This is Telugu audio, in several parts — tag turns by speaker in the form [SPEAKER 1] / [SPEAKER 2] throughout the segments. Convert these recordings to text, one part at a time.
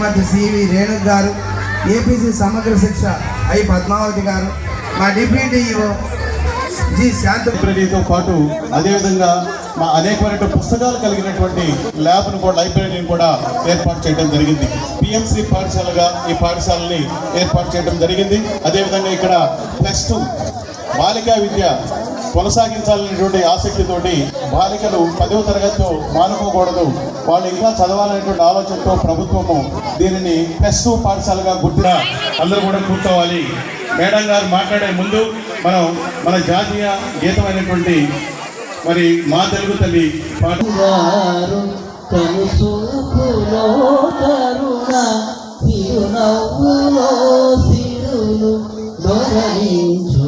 [SPEAKER 1] శ్రీమతి సివి రేణుక్ గారు ఏపీసీ సమగ్ర శిక్ష ఐ పద్మావతి గారు మా డిప్యూటీఓ జి శాంత
[SPEAKER 2] లైబ్రరీతో పాటు అదేవిధంగా మా అనేకమైన పుస్తకాలు కలిగినటువంటి ల్యాబ్ను కూడా లైబ్రరీని కూడా ఏర్పాటు చేయడం జరిగింది. పిఎంసి పాఠశాలగా ఈ పాఠశాలని ఏర్పాటు చేయడం జరిగింది. అదేవిధంగా ఇక్కడ ప్లస్ టూ బాలికా విద్య కొనసాగించాలనేటువంటి ఆసక్తితోటి బాలికలు పదవ తరగతితో మానుకోకూడదు. వాళ్ళు ఇంకా చదవాలనేటువంటి ఆలోచనతో ప్రభుత్వము దీనిని ప్లస్ టూ పాఠశాలగా గుర్తుగా అందరూ కూడా కూర్చోవాలి. మేడం గారు మాట్లాడే ముందు మనం మన జాతీయ గీతమైనటువంటి మరి మా తెలుగు తల్లి పాట
[SPEAKER 3] సిరులు దొరలించు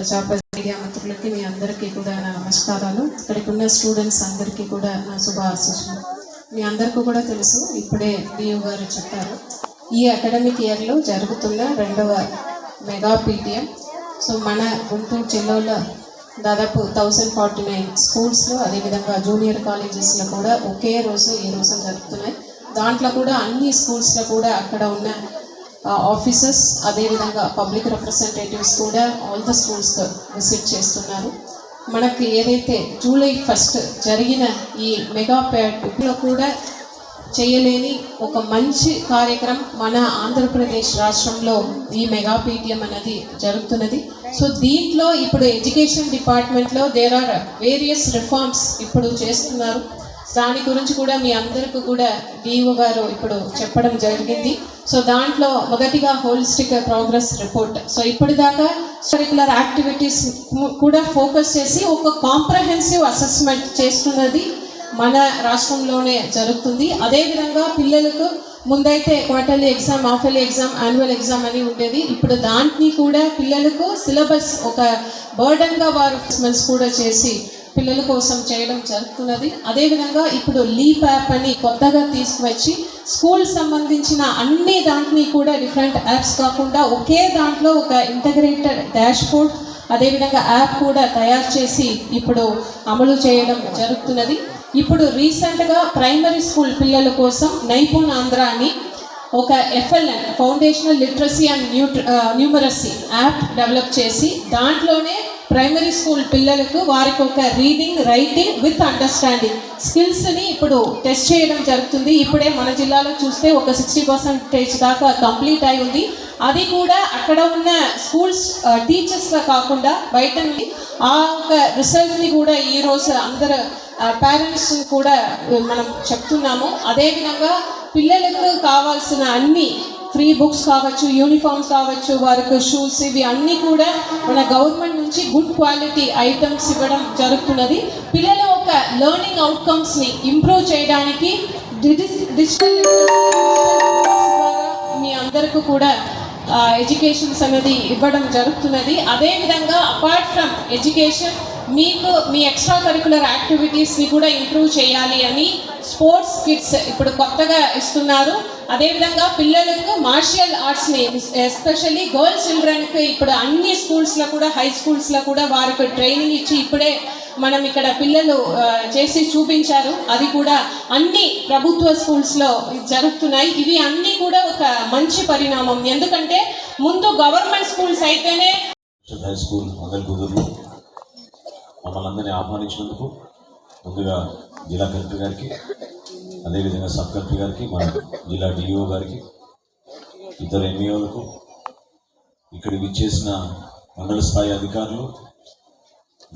[SPEAKER 4] వివిధ ప్రజాపతి మిత్రులకి మీ అందరికీ కూడా నా నమస్కారాలు. ఇక్కడికి ఉన్న స్టూడెంట్స్ అందరికీ కూడా నా శుభాశీస్సులు. మీ అందరికీ కూడా తెలుసు ఇప్పుడే డియు గారు చెప్పారు. ఈ అకాడమిక్ ఇయర్లో జరుగుతున్న రెండవ మెగా పీటీఎం సో మన గుంటూరు జిల్లాలో దాదాపు థౌజండ్ ఫార్టీ నైన్ స్కూల్స్లో అదేవిధంగా జూనియర్ కాలేజెస్లో కూడా ఒకే రోజు ఈ రోజు జరుగుతున్నాయి. దాంట్లో కూడా అన్ని స్కూల్స్లో కూడా అక్కడ ఉన్న ఆఫీసర్స్ అదేవిధంగా పబ్లిక్ రిప్రజెంటేటివ్స్ కూడా ఆల్ ద స్కూల్స్ విజిట్ చేస్తున్నారు. మనకి ఏదైతే జూలై ఫస్ట్ జరిగిన ఈ మెగా పేట్లో కూడా చేయలేని ఒక మంచి కార్యక్రమం మన ఆంధ్రప్రదేశ్ రాష్ట్రంలో ఈ మెగా పీటిఎం అనేది జరుగుతున్నది. సో దీంట్లో ఇప్పుడు ఎడ్యుకేషన్ డిపార్ట్మెంట్లో దేర్ ఆర్ వేరియస్ రిఫార్మ్స్ ఇప్పుడు చేస్తున్నారు. దాని గురించి కూడా మీ అందరికీ కూడా డిఓ గారు ఇప్పుడు చెప్పడం జరిగింది. సో దాంట్లో మొదటిగా హోలిస్టిక్ ప్రోగ్రెస్ రిపోర్ట్. సో ఇప్పటిదాకా కరికులర్ యాక్టివిటీస్ కూడా ఫోకస్ చేసి ఒక కాంప్రహెన్సివ్ అసెస్మెంట్ చేస్తున్నది మన రాష్ట్రంలోనే జరుగుతుంది. అదేవిధంగా పిల్లలకు ముందైతే quarterly exam half yearly exam annual exam అని ఉండేది. ఇప్పుడు దాంట్ని కూడా పిల్లలకు సిలబస్ ఒక బర్డన్గా వారు కూడా చేసి పిల్లల కోసం చేయడం జరుగుతున్నది. అదేవిధంగా ఇప్పుడు లీప్ యాప్ అని కొత్తగా తీసుకువచ్చి స్కూల్ సంబంధించిన అన్ని దాంట్ని కూడా డిఫరెంట్ యాప్స్ కాకుండా ఒకే దాంట్లో ఒక ఇంటగ్రేటెడ్ డాష్ బోర్డ్ అదేవిధంగా యాప్ కూడా తయారు చేసి ఇప్పుడు అమలు చేయడం జరుగుతున్నది. ఇప్పుడు రీసెంట్గా ప్రైమరీ స్కూల్ పిల్లల కోసం నైపుణ్ ఆంధ్ర అని ఒక FLN foundational literacy and new numeracy app develop చేసి దాంట్లోనే ప్రైమరీ స్కూల్ పిల్లలకు వారికి ఒక రీడింగ్ రైటింగ్ విత్ అండర్స్టాండింగ్. స్కిల్స్ని ఇప్పుడు టెస్ట్ చేయడం జరుగుతుంది. ఇప్పుడే మన జిల్లాలో చూస్తే ఒక సిక్స్టీ పర్సెంటేజ్ దాకా కంప్లీట్ అయి ఉంది. అది కూడా అక్కడ ఉన్న స్కూల్స్ టీచర్స్గా కాకుండా బయట నుండి ఆ ఒక రిజల్ట్ని కూడా ఈరోజు అందరు పేరెంట్స్ కూడా మనం చెప్తున్నాము. అదేవిధంగా పిల్లలకు కావాల్సిన అన్ని ఫ్రీ బుక్స్ కావచ్చు యూనిఫామ్స్ కావచ్చు వారికి షూస్ ఇవి అన్నీ కూడా మన గవర్నమెంట్ నుంచి గుడ్ క్వాలిటీ ఐటమ్స్ ఇవ్వడం జరుగుతున్నది. పిల్లల ఒక లెర్నింగ్ అవుట్కమ్స్ని ఇంప్రూవ్ చేయడానికి డిజి- డిజిటల్ మీ అందరికీ కూడా ఎడ్యుకేషన్స్ అనేది ఇవ్వడం జరుగుతున్నది. అదేవిధంగా అపార్ట్ ఫ్రమ్ ఎడ్యుకేషన్ మీకు మీ ఎక్స్ట్రా కరికులర్ యాక్టివిటీస్ని కూడా ఇంప్రూవ్ చేయాలి అని స్పోర్ట్స్ కిట్స్ ఇప్పుడు కొత్తగా ఇస్తున్నారు. అదేవిధంగా పిల్లలకు మార్షియల్ ఆర్ట్స్ని ఎస్పెషల్లీ గర్ల్స్ చిల్డ్రన్కి ఇప్పుడు అన్ని స్కూల్స్లో కూడా హై స్కూల్స్లో కూడా వారికి ట్రైనింగ్ ఇచ్చి ఇప్పుడే మనం ఇక్కడ పిల్లలు చేసి చూపించారు. అది కూడా అన్ని ప్రభుత్వ స్కూల్స్లో జరుగుతున్నాయి. ఇవి అన్నీ కూడా ఒక మంచి పరిణామం. ఎందుకంటే ముందు గవర్నమెంట్ స్కూల్స్ అయితేనే
[SPEAKER 5] హై స్కూల్ మమ్మల్ని అందరినీ ఆహ్వానించినందుకు ముందుగా జిల్లా కలెక్టర్ గారికి అదేవిధంగా సబ్ కలెక్టర్ గారికి మన జిల్లా డిఈఓ గారికి ఇద్దరు ఎంఈఓలకు ఇక్కడ విచ్చేసిన మండల స్థాయి అధికారులు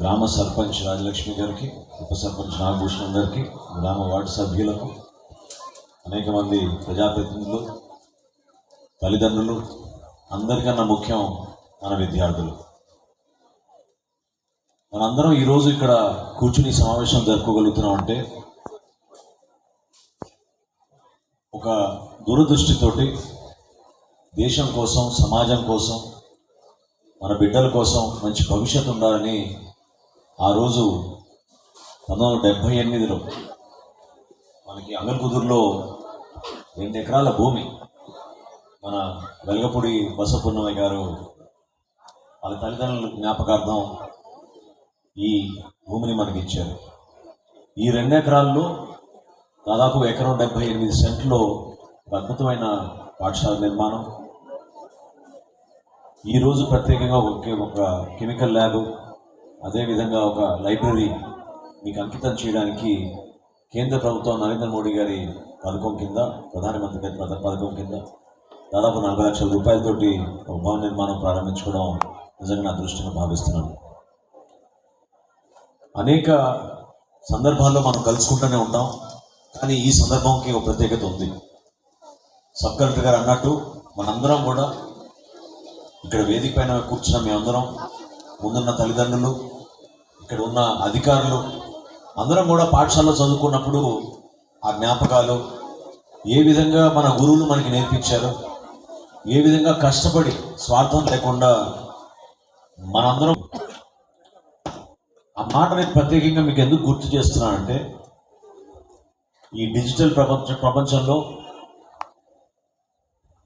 [SPEAKER 5] గ్రామ సర్పంచ్ రాజలక్ష్మి గారికి ఉప సర్పంచ్ నాగభూషణం గారికి గ్రామ వార్డు సభ్యులకు అనేక మంది ప్రజాప్రతినిధులు తల్లిదండ్రులు అందరికన్నా ముఖ్యం మన విద్యార్థులు. మనందరం ఈరోజు ఇక్కడ కూర్చుని సమావేశం జరుపుకోగలుగుతున్నాం అంటే ఒక దూరదృష్టితోటి దేశం కోసం సమాజం కోసం మన బిడ్డల కోసం మంచి భవిష్యత్తు ఉండాలని ఆ రోజు పంతొమ్మిది వందల డెబ్భై ఎనిమిదిలో మనకి అంగల్కుదురులో రెండు ఎకరాల భూమి మన వెలగపూడి బసపూర్ణమయ్య గారు వాళ్ళ తల్లిదండ్రుల జ్ఞాపకార్థం ఈ భూమిని మనకి ఇచ్చారు. ఈ రెండు ఎకరాల్లో దాదాపు ఎకరం డెబ్బై ఎనిమిది సెంట్లో ఒక అద్భుతమైన పాఠశాల నిర్మాణం. ఈరోజు ప్రత్యేకంగా ఒక ఒక కెమికల్ ల్యాబ్ అదేవిధంగా ఒక లైబ్రరీ మీకు అంకితం చేయడానికి కేంద్ర ప్రభుత్వం నరేంద్ర మోడీ గారి పథకం కింద ప్రధానమంత్రి గారి పథ- పథకం కింద దాదాపు నలభై లక్షల రూపాయలతోటి ఒక భవన నిర్మాణం ప్రారంభించుకోవడం నిజంగా నా దృష్టిని భావిస్తున్నాను. అనేక సందర్భాల్లో మనం కలుసుకుంటూనే ఉంటాం కానీ ఈ సందర్భంకి ఒక ప్రత్యేకత ఉంది. సబ్ కలెక్టర్ గారు అన్నట్టు మనందరం కూడా ఇక్కడ వేదిక పైన కూర్చున్న మేమందరం ముందున్న తల్లిదండ్రులు ఇక్కడ ఉన్న అధికారులు అందరం కూడా పాఠశాలలో చదువుకున్నప్పుడు ఆ జ్ఞాపకాలు ఏ విధంగా మన గురువులు మనకి నేర్పించారు ఏ విధంగా కష్టపడి స్వార్థం లేకుండా మనందరం ఆ మాట నేను ప్రత్యేకంగా మీకు ఎందుకు గుర్తు చేస్తున్నానంటే ఈ డిజిటల్ ప్రపంచ ప్రపంచంలో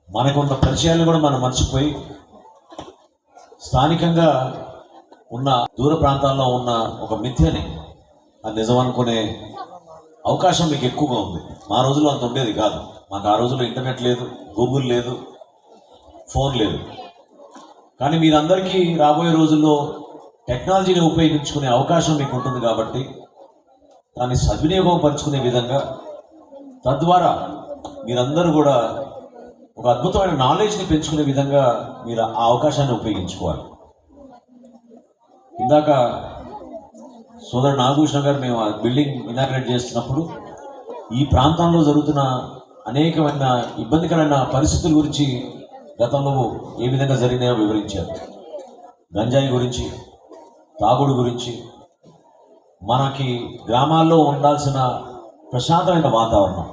[SPEAKER 5] మనకున్న పరిచయాలను కూడా మనం మర్చిపోయి స్థానికంగా ఉన్న దూర ప్రాంతాల్లో ఉన్న ఒక మిథ్యని అది నిజం అనుకునే అవకాశం మీకు ఎక్కువగా ఉంది. మా రోజుల్లో అంత ఉండేది కాదు. మాకు ఆ రోజుల్లో ఇంటర్నెట్ లేదు గూగుల్ లేదు ఫోన్ లేదు. కానీ మీరందరికీ రాబోయే రోజుల్లో టెక్నాలజీని ఉపయోగించుకునే అవకాశం మీకు ఉంటుంది కాబట్టి దాన్ని సద్వినియోగం పరుచుకునే విధంగా తద్వారా మీరందరూ కూడా ఒక అద్భుతమైన నాలెడ్జ్ని పెంచుకునే విధంగా మీరు ఆ అవకాశాన్ని ఉపయోగించుకోవాలి. ఇందాక సోదరు నాగభూషణ గారు మేము ఆ బిల్డింగ్ ఇనాగ్రేట్ చేస్తున్నప్పుడు ఈ ప్రాంతంలో జరుగుతున్న అనేకమైన ఇబ్బందికరమైన పరిస్థితుల గురించి గతంలో ఏ విధంగా జరిగినాయో వివరించారు. గంజాయి గురించి తాగుడు గురించి మనకి గ్రామాల్లో ఉండాల్సిన ప్రశాంతమైన వాతావరణం.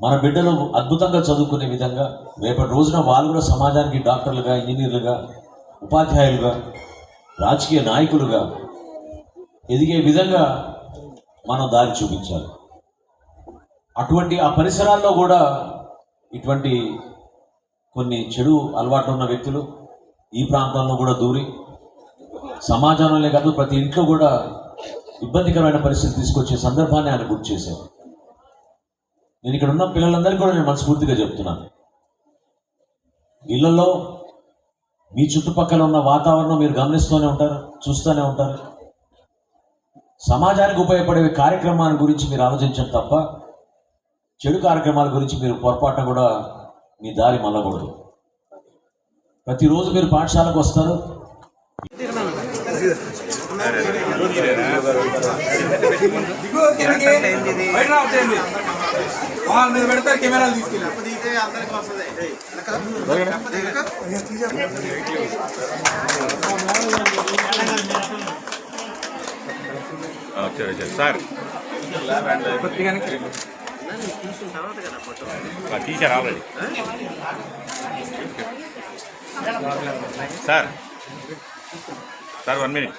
[SPEAKER 5] మన బిడ్డలు అద్భుతంగా చదువుకునే విధంగా రేపటి రోజున వాళ్ళు కూడా సమాజానికి డాక్టర్లుగా ఇంజనీర్లుగా ఉపాధ్యాయులుగా రాజకీయ నాయకులుగా ఎదిగే విధంగా మనం దారి చూపించాలి. అటువంటి ఆ పరిసరాల్లో కూడా ఇటువంటి కొన్ని చెడు అలవాట్లు ఉన్న వ్యక్తులు ఈ ప్రాంతంలో కూడా దూరి సమాజంలోనే కాదు ప్రతి ఇంట్లో కూడా ఇబ్బందికరమైన పరిస్థితి తీసుకొచ్చే సందర్భాన్ని ఆయన గుర్తు చేశారు. నేను ఇక్కడ ఉన్న పిల్లలందరికీ కూడా నేను మనస్ఫూర్తిగా చెప్తున్నాను. ఇళ్ళలో మీ చుట్టుపక్కల ఉన్న వాతావరణం మీరు గమనిస్తూనే ఉంటారు చూస్తూనే ఉంటారు. సమాజానికి ఉపయోగపడే కార్యక్రమాల గురించి మీరు ఆలోచించడం తప్ప చెడు కార్యక్రమాల గురించి మీరు పొరపాటున కూడా మీ దారి మళ్ళకూడదు. ప్రతిరోజు మీరు పాఠశాలకు వస్తారు.
[SPEAKER 6] బయట రావట్లేదు వాళ్ళ మీద పెడతారు కెమెరాలు తీసుకెళ్ళి
[SPEAKER 7] sir teacher already sir sir one minute.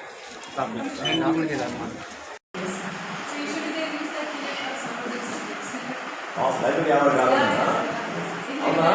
[SPEAKER 5] Library ఎవరు కాకుండా